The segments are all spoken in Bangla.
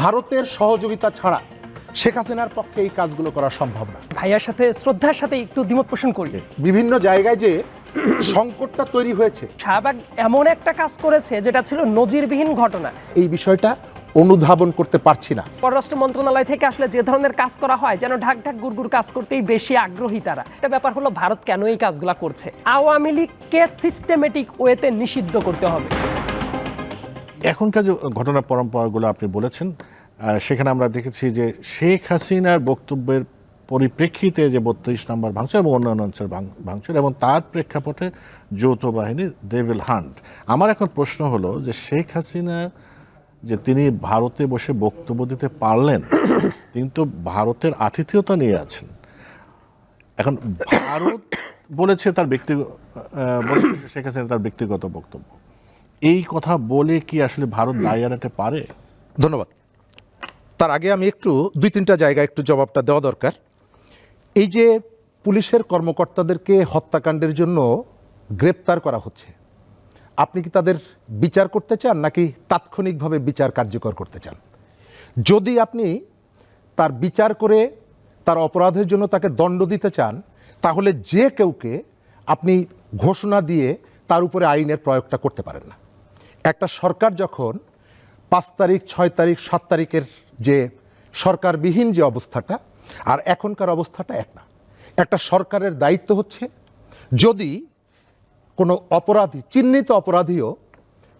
ভারতের সহযোগিতা ছাড়া শেখ হাসিনার পক্ষে এই কাজগুলো করা সম্ভব না। ভাইয়ার সাথে শ্রদ্ধার সাথে একটু দ্বিমত পোষণ করি। বিভিন্ন জায়গায় যে সংকটটা তৈরি হয়েছে। শাহবাগ এমন একটা কাজ করেছে যেটা ছিল নজিরবিহীন ঘটনা। এই বিষয়টা অনুধাবন করতে পারছি না। পররাষ্ট্র মন্ত্রণালয় থেকে আসলে যে ধরনের কাজ করা হয় যেন ঢাক ঢাক গুড়গুড় কাজ করতেই বেশি আগ্রহী তারা। একটা ব্যাপার হলো ভারত কেন এই কাজগুলা করছে? আওয়ামী লীগকে সিস্টেমেটিক ওয়েতে নিষিদ্ধ করতে হবে। এখনকার যে ঘটনা পরম্পরাগুলো আপনি বলেছেন সেখানে আমরা দেখেছি যে শেখ হাসিনার বক্তব্যের পরিপ্রেক্ষিতে যে বত্রিশ নম্বর ভাঙচুর এবং অন্যান্য অঞ্চল ভাঙ- ভাঙচুর এবং তার প্রেক্ষাপটে যৌথ বাহিনীর ডেভিল হান্ট। আমার এখন প্রশ্ন হলো যে শেখ হাসিনা যে তিনি ভারতে বসে বক্তব্য দিতে পারলেন, তিনি তো ভারতের আতিথেয়তা নিয়ে আছেন। এখন ভারত বলেছে তার ব্যক্তিগত শেখ হাসিনা তার ব্যক্তিগত বক্তব্য। এই কথা বলে কি আসলে ভারত দায় এড়াতে পারে? ধন্যবাদ। তার আগে আমি একটু দুই তিনটা জায়গায় একটু জবাবটা দেওয়া দরকার। এই যে পুলিশের কর্মকর্তাদেরকে হত্যাকাণ্ডের জন্য গ্রেপ্তার করা হচ্ছে আপনি কি তাদের বিচার করতে চান নাকি তাৎক্ষণিকভাবে বিচার কার্যকর করতে চান? যদি আপনি তার বিচার করে তার অপরাধের জন্য তাকে দণ্ড দিতে চান তাহলে যে কেউকে আপনি ঘোষণা দিয়ে তার উপরে আইনের প্রয়োগটা করতে পারেন না। একটা সরকার যখন পাঁচ তারিখ, ছয় তারিখ, সাত তারিখের যে সরকারবিহীন যে অবস্থাটা, আর এখনকার অবস্থাটা এক না। একটা সরকারের দায়িত্ব হচ্ছে যদি কোনো অপরাধী, চিহ্নিত অপরাধীও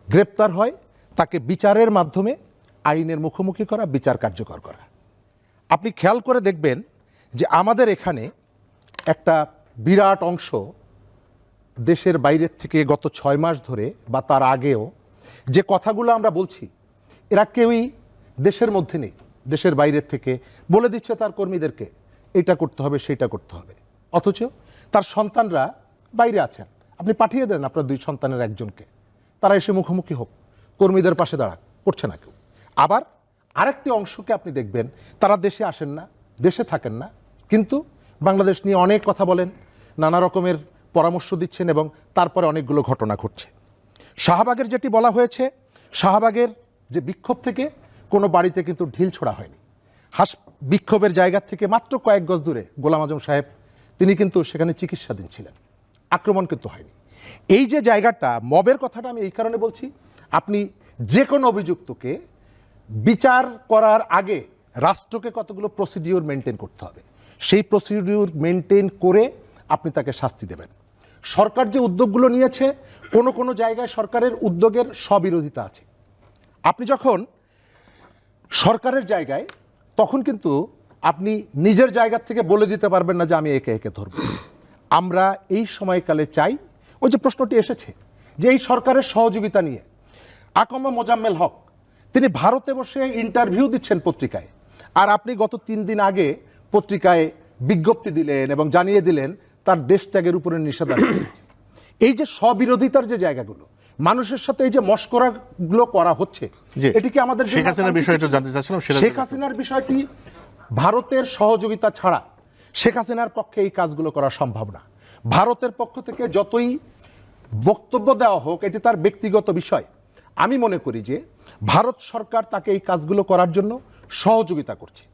গ্রেপ্তার হয়, তাকে বিচারের মাধ্যমে আইনের মুখোমুখি করা, বিচার কার্যকর করা। আপনি খেয়াল করে দেখবেন যে আমাদের এখানে একটা বিরাট অংশ দেশের বাইরের থেকে গত ছয় মাস ধরে বা তার আগেও যে কথাগুলো আমরা বলছি, এরা কেউই দেশের মধ্যে নেই, দেশের বাইরের থেকে বলে দিচ্ছে তার কর্মীদেরকে, এটা করতে হবে, সেটা করতে হবে। অথচ তার সন্তানরা বাইরে আছেন। আপনি পাঠিয়ে দেন আপনার দুই সন্তানের একজনকে। তারা এসে মুখোমুখি হোক, কর্মীদের পাশে দাঁড়াক, করছে না কেউ। আবার আরেকটি অংশকে আপনি দেখবেন, তারা দেশে আসেন না, দেশে থাকেন না, কিন্তু বাংলাদেশ নিয়ে অনেক কথা বলেন, নানা রকমের পরামর্শ দিচ্ছেন এবং তারপরে অনেকগুলো ঘটনা ঘটছে। শাহবাগের যেটি বলা হয়েছে, শাহবাগের যে বিক্ষোভ থেকে কোনো বাড়িতে কিন্তু ঢিল ছোড়া হয়নি। হাস বিক্ষোভের জায়গা থেকে মাত্র কয়েক গজ দূরে গোলাম আজম সাহেব, তিনি কিন্তু সেখানে চিকিৎসাধীন ছিলেন। আক্রমণ কিন্তু হয়নি। এই যে জায়গাটা, মবের কথাটা আমি এই কারণে বলছি, আপনি যে কোনো অভিযুক্তকে বিচার করার আগে রাষ্ট্রকে কতগুলো প্রসিডিওর মেনটেন করতে হবে। সেই প্রসিডিওর মেনটেন করে আপনি তাকে শাস্তি দেবেন। সরকার যে উদ্যোগগুলো নিয়েছে, কোনো কোনো জায়গায় সরকারের উদ্যোগের স্ববিরোধিতা আছে। আপনি যখন সরকারের জায়গায়, তখন কিন্তু আপনি নিজের জায়গা থেকে বলে দিতে পারবেন না যে আমি একে একে ধরব। আমরা এই সময়কালে চাই, ওই যে প্রশ্নটি এসেছে, যে এই সরকারের সহযোগিতা নিয়ে আকমা মোজাম্মেল হক, তিনি ভারতে বসে ইন্টারভিউ দিচ্ছেন পত্রিকায়। আর আপনি গত তিন দিন আগে পত্রিকায় বিজ্ঞপ্তি দিলেন এবং জানিয়ে দিলেন তার দেশ ত্যাগের উপরে নিষেধাজ্ঞা। এই যে স্ববিরোধিতার যে জায়গাগুলো মানুষের সাথে এই যে মস্করাগুলো করা হচ্ছে জি। এটি আমাদের শেখ হাসিনার বিষয়টা জানতে চাচ্ছিলাম শেখ হাসিনার বিষয়টি ভারতের সহযোগিতা ছাড়া শেখ হাসিনার পক্ষে এই কাজগুলো করা সম্ভব না। ভারতের পক্ষ থেকে যতই বক্তব্য দেওয়া হোক এটি তার ব্যক্তিগত বিষয়। আমি মনে করি যে ভারত সরকার তাকে এই কাজগুলো করার জন্য সহযোগিতা করছে।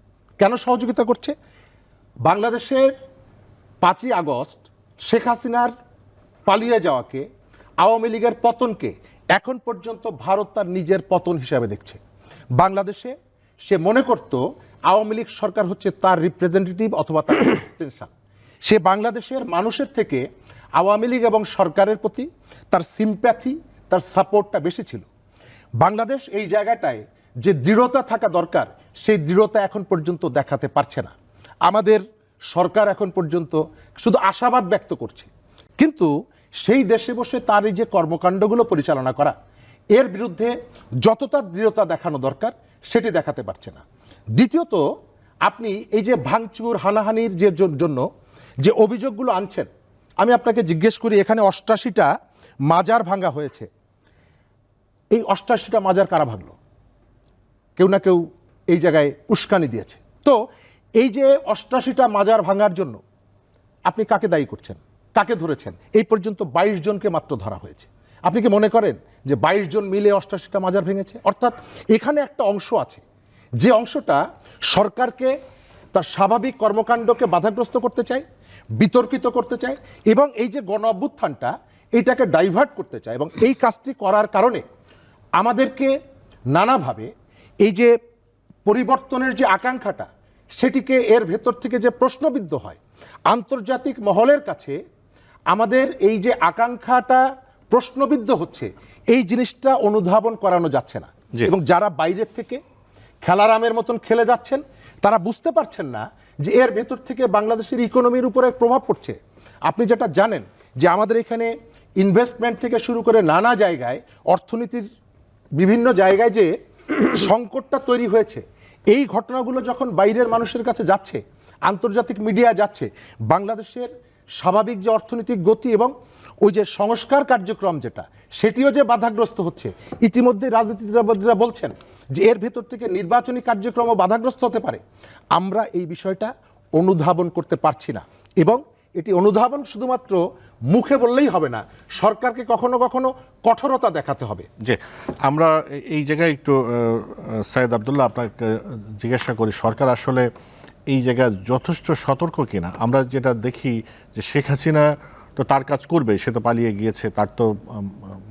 কেন সহযোগিতা করছে? বাংলাদেশের পাঁচই আগস্ট শেখ হাসিনার পালিয়ে যাওয়াকে আওয়ামী লীগের পতনকে এখন পর্যন্ত ভারত তার নিজের পতন হিসাবে দেখছে। বাংলাদেশে সে মনে করত আওয়ামী লীগ সরকার হচ্ছে তার রিপ্রেজেন্টেটিভ অথবা তার এক্সটেনশন সে বাংলাদেশের মানুষের থেকে আওয়ামী লীগ এবং সরকারের প্রতি তার সিম্প্যাথি তার সাপোর্টটা বেশি ছিল। বাংলাদেশ এই জায়গাটায় যে দৃঢ়তা থাকা দরকার সেই দৃঢ়তা এখন পর্যন্ত দেখাতে পারছে না। আমাদের সরকার এখন পর্যন্ত শুধু আশাবাদ ব্যক্ত করছে। কিন্তু সেই দেশে বসে তার এই যে কর্মকাণ্ডগুলো পরিচালনা করা, এর বিরুদ্ধে যতটা দৃঢ়তা দেখানো দরকার সেটি দেখাতে পারছে না। দ্বিতীয়ত, আপনি এই যে ভাঙচুর, হানাহানির যে জন্য যে অভিযোগগুলো আনছেন, আমি আপনাকে জিজ্ঞেস করি, এখানে অষ্টাশিটা মাজার ভাঙ্গা হয়েছে। এই অষ্টাশিটা মাজার কারা ভাঙল? কেউ না কেউ এই জায়গায় উস্কানি দিয়েছে। তো এই যে অষ্টাশিটা মাজার ভাঙার জন্য আপনি কাকে দায়ী করছেন? কাকে ধরেছেন? এই পর্যন্ত বাইশ জনকে মাত্র ধরা হয়েছে। আপনি কি মনে করেন যে বাইশ জন মিলে অষ্টাশিটা মাজার ভেঙেছে? অর্থাৎ এখানে একটা অংশ আছে। যে অংশটা সরকারকে তার স্বাভাবিক কর্মকাণ্ডকে বাধাগ্রস্ত করতে চায়, বিতর্কিত করতে চায় এবং এই যে গণ অভ্যুত্থানটা, এটাকে ডাইভার্ট করতে চায় এবং এই কাজটি করার কারণে আমাদেরকে নানাভাবে এই যে পরিবর্তনের যে আকাঙ্ক্ষাটা সেটিকে এর ভেতর থেকে যে প্রশ্নবিদ্ধ হয় আন্তর্জাতিক মহলের কাছে আমাদের এই যে আকাঙ্ক্ষাটা প্রশ্নবিদ্ধ হচ্ছে এই জিনিসটা অনুধাবন করানো যাচ্ছে না। এবং যারা বাইরের থেকে খেলারামের মতন খেলে যাচ্ছেন তারা বুঝতে পারছেন না যে এর ভেতর থেকে বাংলাদেশের ইকোনমির উপরে প্রভাব পড়ছে আপনি যেটা জানেন যে আমাদের এখানে ইনভেস্টমেন্ট থেকে শুরু করে নানা জায়গায় অর্থনীতির বিভিন্ন জায়গায় যে সংকটটা তৈরি হয়েছে এই ঘটনাগুলো যখন বাইরের মানুষের কাছে যাচ্ছে, আন্তর্জাতিক মিডিয়া যাচ্ছে, বাংলাদেশের স্বাভাবিক যে অর্থনৈতিক গতি এবং ওই যে সংস্কার কার্যক্রম যেটা, সেটিও যে বাধাগ্রস্ত হচ্ছে। ইতিমধ্যে রাজনীতিবিদরা বলছেন যে এর ভেতর থেকে নির্বাচনী কার্যক্রমও বাধাগ্রস্ত হতে পারে। আমরা এই বিষয়টা অনুধাবন করতে পারছি না এবং এটি অনুধাবন শুধুমাত্র মুখে বললেই হবে না, সরকারকে কখনো কখনো কঠোরতা দেখাতে হবে। যে আমরা এই জায়গায় একটু সাইদ আবদুল্লাহ আপনাকে জিজ্ঞাসা করি, সরকার আসলে এই জায়গায় যথেষ্ট সতর্ক কিনা? আমরা যেটা দেখি যে শেখ হাসিনা তো তার কাজ করবে, সে তো পালিয়ে গিয়েছে, তার তো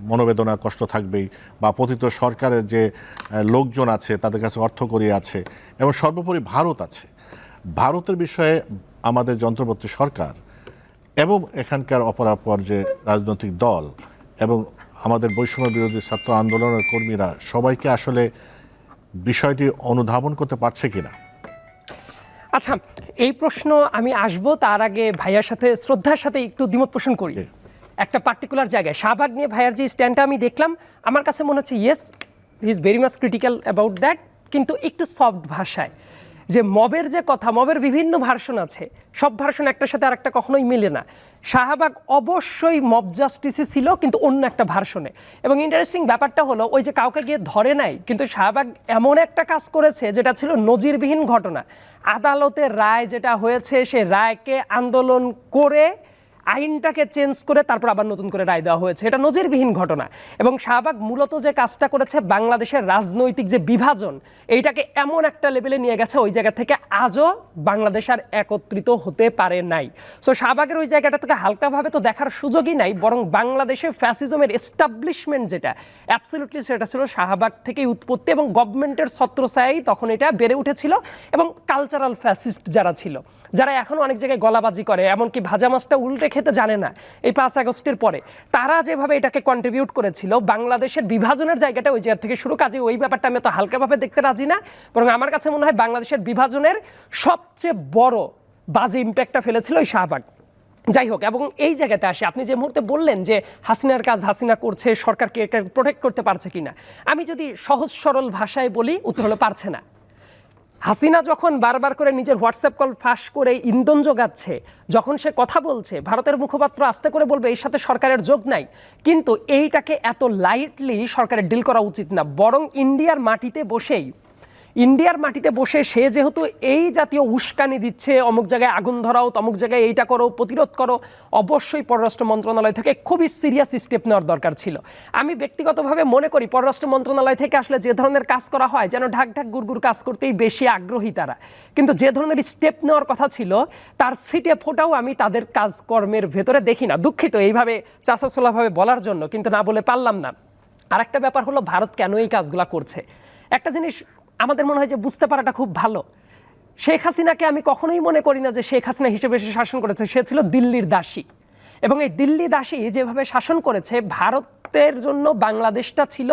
মনোবেদনা কষ্ট থাকবেই, বা পতিত সরকারের যে লোকজন আছে, তাদের কাছে অর্থ করিয়ে আছে, এবং সর্বোপরি ভারত আছে। ভারতের বিষয়ে আমাদের যন্ত্রবর্তী সরকার এবং এখানকার অপরাপর যে রাজনৈতিক দল এবং আমাদের বৈষম্য বিরোধী ছাত্র আন্দোলনের কর্মীরা সবাইকে আসলে বিষয়টি অনুধাবন করতে পারছে কিনা? আচ্ছা এই প্রশ্ন আমি আসব তার আগে ভাইয়ার সাথে শ্রদ্ধার সাথে একটু দ্বিমত পোষণ করি। একটা পার্টিকুলার জায়গায় শাহবাগ নিয়ে ভাইয়ার যে স্ট্যান্ডটা আমি দেখলাম আমার কাছে মনে হচ্ছে yes he is very much critical about that কিন্তু একটু সফট ভাষায়। যে মবের যে কথা, মবের বিভিন্ন ভার্সন আছে, সব ভার্সন একটার সাথে আরেকটা কখনোই মিলে না। শাহবাগ অবশ্যই মব জাস্টিসে ছিল, কিন্তু অন্য একটা ভার্সনে। এবং ইন্টারেস্টিং ব্যাপারটা হলো, ওই যে কাউকে গিয়ে ধরে নাই, কিন্তু শাহবাগ এমন একটা কাজ করেছে, যেটা ছিল নজিরবিহীন ঘটনা। আদালতের রায় যেটা হয়েছে, সে রায়কে আন্দোলন করে আইনটাকে চেঞ্জ করে তারপর আবার নতুন করে রায় দেওয়া হয়েছে। এটা নজিরবিহীন ঘটনা। এবং শাহবাগ মূলত যে কাজটা করেছে, বাংলাদেশের রাজনৈতিক যে বিভাজন, এইটাকে এমন একটা লেভেলে নিয়ে গেছে, ওই জায়গা থেকে আজও বাংলাদেশ আর একত্রিত হতে পারে নাই। সো শাহবাগের ওই জায়গাটা থেকে হালকাভাবে তো দেখার সুযোগই নাই, বরং বাংলাদেশে ফ্যাসিজমের এস্টাবলিশমেন্ট যেটা অ্যাবসলিউটলি সেটা ছিল শাহবাগ থেকেই উৎপত্তি এবং গভর্নমেন্টের ছত্রছায়াই তখন এটা বেড়ে উঠেছিল এবং কালচারাল ফ্যাসিস্ট যারা ছিল। যারা এখন অনেক জায়গায় গলাবাজি করে, এমনকি ভাজা মাছটা উল্টে খেতে জানে না, এই পাঁচ আগস্টের পরে, তারা যেভাবে এটাকে কন্ট্রিবিউট করেছিল, বাংলাদেশের বিভাজনের জায়গাটা ওই জায়গা থেকে শুরু। কাজে ওই ব্যাপারটা আমি তো হালকাভাবে দেখতে রাজি না, বরং আমার কাছে মনে হয় বাংলাদেশের বিভাজনের সবচেয়ে বড় বাজে ইম্প্যাক্টটা ফেলেছিল ওই শাহবাগ। যাই হোক, এবং এই জায়গাতে আসে। আপনি যে মুহূর্তে বললেন যে হাসিনার কাজ হাসিনা করছে, সরকারকে এটা প্রোটেক্ট করতে পারছে কিনা, আমি যদি সহজ সরল ভাষায় বলি, উত্তর হলো পারছে না। হাসিনা যখন বারবার করে নিজের হোয়াটসঅ্যাপ কল ফাঁস করে ইন্ধন যোগাচ্ছে যখন সে কথা বলছে, ভারতের মুখপাত্র আস্তে করে বলবে, এর সাথে সরকারের যোগ নাই। কিন্তু এইটাকে এত লাইটলি সরকারের ডিল করা উচিত না, বরং ইন্ডিয়ার মাটিতে বসেই ইন্ডিয়ার মাটিতে বসে সে যেহেতু এই জাতীয় উস্কানি দিচ্ছে, অমুক জায়গায় আগুন ধরাও, তমুক জায়গায় এইটা করো, প্রতিরোধ করো, অবশ্যই পররাষ্ট্র মন্ত্রণালয় থেকে খুবই সিরিয়াস স্টেপ নেওয়ার দরকার ছিল। আমি ব্যক্তিগতভাবে মনে করি পররাষ্ট্র মন্ত্রণালয় থেকে আসলে যে ধরনের কাজ করা হয়, যেন ঢাক ঢাক গুড়গুড় কাজ করতেই বেশি আগ্রহী তারা। কিন্তু যে ধরনের স্টেপ নেওয়ার কথা ছিল, তার সিটে ফোটাও আমি তাদের কাজকর্মের ভেতরে দেখি না। দুঃখিত এইভাবে চাষাচোলাভাবে বলার জন্য, কিন্তু না বলে পারলাম না। আর একটা ব্যাপার হলো, ভারত কেন এই কাজগুলো করছে? একটা জিনিস আমাদের মনে হয় যে বুঝতে পারাটা খুব ভালো। শেখ হাসিনাকে আমি কখনোই মনে করি না যে শেখ হাসিনা হিসেবে সে শাসন করেছে, সে ছিল দিল্লির দাসী। এবং এই দিল্লি দাসী যেভাবে শাসন করেছে, ভারতের জন্য বাংলাদেশটা ছিল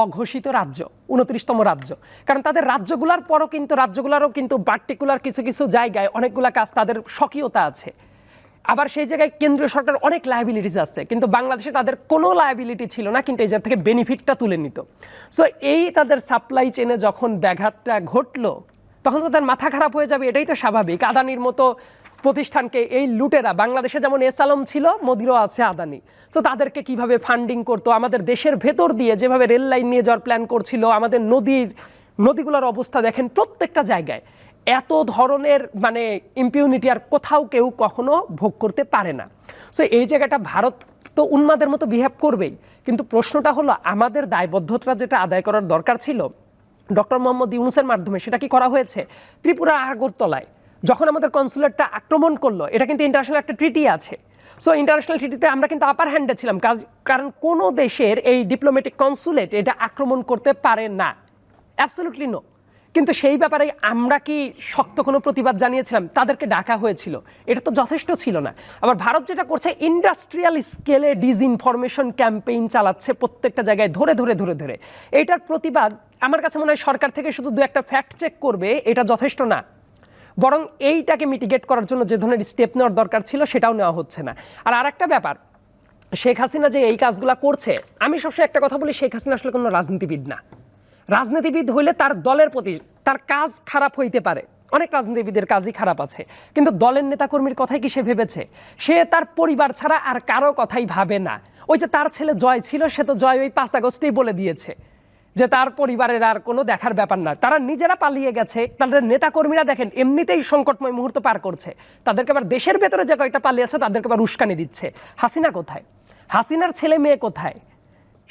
অঘোষিত রাজ্য, উনত্রিশতম রাজ্য। কারণ তাদের রাজ্যগুলার পরও কিন্তু, রাজ্যগুলারও কিন্তু পার্টিকুলার কিছু কিছু জায়গায় অনেকগুলা কাজ তাদের স্বকীয়তা আছে। আবার সেই জায়গায় কেন্দ্রীয় সরকার অনেক লায়াবিলিটিস আছে, কিন্তু বাংলাদেশে তাদের কোনো লায়াবিলিটি ছিল না, কিন্তু এই জায়গা থেকে বেনিফিটটা তুলে নিত। সো এই তাদের সাপ্লাই চেনে যখন ব্যাঘাতটা ঘটলো, তখন তো তাদের মাথা খারাপ হয়ে যাবে, এটাই তো স্বাভাবিক। আদানির মতো প্রতিষ্ঠানকে এই লুটেরা, বাংলাদেশে যেমন এস আলম ছিল, মোদিরও আছে আদানি। সো তাদেরকে কীভাবে ফান্ডিং করতো? আমাদের দেশের ভেতর দিয়ে যেভাবে রেল লাইন নিয়ে যাওয়ার প্ল্যান করছিল, আমাদের নদীর, নদীগুলোর অবস্থা দেখেন প্রত্যেকটা জায়গায়। এত ধরনের মানে ইম্পিউনিটি আর কোথাও কেউ কখনো ভোগ করতে পারে না। সো এই জায়গাটা ভারত তো উন্মাদের মতো বিহেভ করবেই। কিন্তু প্রশ্নটা হলো, আমাদের দায়বদ্ধতা যেটা আদায় করার দরকার ছিল, ডক্টর মোহাম্মদ ইউনুসের মাধ্যমে, সেটা কি করা হয়েছে? ত্রিপুরা আগরতলায়, যখন আমাদের কনসুলেটটা আক্রমণ করল, এটা কিন্তু ইন্টারন্যাশনাল একটা ট্রিটি আছে। সো ইন্টারন্যাশনাল ট্রিটিতে আমরা কিন্তু আপার হ্যান্ডে ছিলাম কারণ কোনো দেশের এই ডিপ্লোম্যাটিক কনসুলেট এটা আক্রমণ করতে পারে না। অ্যাবসলুটলি নো কিন্তু সেই ব্যাপারে আমরা কি শক্ত কোনো প্রতিবাদ জানিয়েছিলাম? তাদেরকে ডাকা হয়েছিল। এটা তো যথেষ্ট ছিল না। আবার ভারত যেটা করছে ইন্ডাস্ট্রিয়াল স্কেলে ডিসইনফরমেশন ক্যাম্পেইন চালাচ্ছে প্রত্যেকটা জায়গায় ধরে ধরে ধরে ধরে। এটার প্রতিবাদ আমার কাছে মনে হয় সরকার থেকে শুধু দু একটা ফ্যাক্ট চেক করবে, এটা যথেষ্ট না। বরং এইটাকে মিটিগেট করার জন্য যে ধরনের স্টেপ নেওয়ার দরকার ছিল, সেটাও নেওয়া হচ্ছে না। আর আরেকটা ব্যাপার, শেখ হাসিনা যে এই কাজগুলো করছে, আমি সবসময় একটা কথা বলি, শেখ হাসিনা আসলে কোনো রাজনীতিবিদ না। রাজনীতিবিদ হইলে তার দলের প্রতি তার কাজ খারাপ হইতে পারে। অনেক রাজনীতিবিদের কাজই খারাপ আছে। কিন্তু দলের নেতাকর্মীর কথাই কি সে ভেবেছে? সে তার পরিবার ছাড়া আর কারও কথাই ভাবে না। ওই যে তার ছেলে জয় ছিল, সে তো জয় ওই পাঁচ আগস্টেই বলে দিয়েছে যে তার পরিবারের আর কোনো দেখার ব্যাপার না। তারা নিজেরা পালিয়ে গেছে। তাদের নেতাকর্মীরা দেখেন, এমনিতেই সংকটময় মুহূর্ত পার করছে। তাদেরকে আবার দেশের ভেতরে যে কয়েকটা পালিয়েছে তাদেরকে আবার উস্কানি দিচ্ছে। হাসিনা কোথায়? হাসিনার ছেলে মেয়ে কোথায়?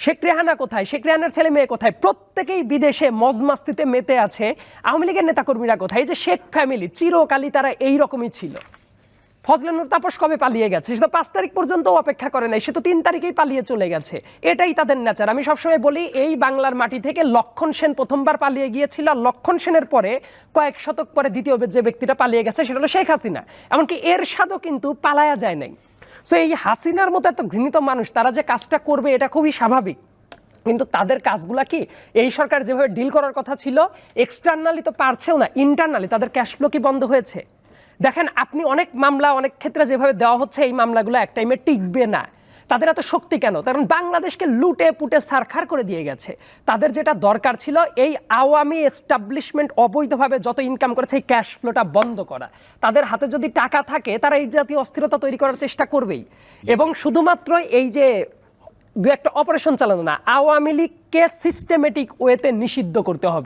শেখ রেহানা কোথায়? শেখ রেহানার ছেলে মেয়ে কোথায়? প্রত্যেকেই বিদেশে মজমাস্তিতে মেতে আছে। আওয়ামী লীগের নেতাকর্মীরা কোথায়? এই যে শেখ ফ্যামিলি চিরকালই তারা এই রকমই ছিল ফজলানুর তাপস কবে পালিয়ে গেছে? সে তো পাঁচ তারিখ পর্যন্ত অপেক্ষা করে নাই, সে তো তিন তারিখেই পালিয়ে চলে গেছে। এটাই তাদের নেচার আমি সবসময় বলি, এই বাংলার মাটি থেকে লক্ষণ সেন প্রথমবার পালিয়ে গিয়েছিল। আর লক্ষণ সেনের পরে কয়েক শতক পরে দ্বিতীয় যে ব্যক্তিটা পালিয়ে গেছে, সেটা হলো শেখ হাসিনা। এমনকি এর স্বাদও কিন্তু পালায়া যায় নাই। সো এই হাসিনার মতো এত ঘৃণিত মানুষ, তারা যে কাজটা করবে, এটা খুবই স্বাভাবিক। কিন্তু তাদের কাজগুলা কি? এই সরকার যেভাবে ডিল করার কথা ছিল এক্সটার্নালি তো পারছেও না ইন্টারনালি তাদের ক্যাশ ফ্লো কি বন্ধ হয়েছে? দেখেন, আপনি অনেক মামলা, অনেক ক্ষেত্রে যেভাবে দেওয়া হচ্ছে, এই মামলাগুলো এক টাইমে টিকবে না। তাদের এত শক্তি কেন? কারণ বাংলাদেশকে লুটে পুটে সারখার করে দিয়ে গেছে। তাদের যেটা দরকার ছিল, এই আওয়ামী এস্টাবলিশমেন্ট অবৈধভাবে যত ইনকাম করেছে, এই ক্যাশ ফ্লোটা বন্ধ করা। তাদের হাতে যদি টাকা থাকে, তারা এই জাতীয় অস্থিরতা তৈরি করার চেষ্টা করবেই। এবং শুধুমাত্র এই যে দু একটা অপারেশন চালানো না, আওয়ামী লীগকে সিস্টেমেটিক ওয়েতে নিষিদ্ধ করতে হবে।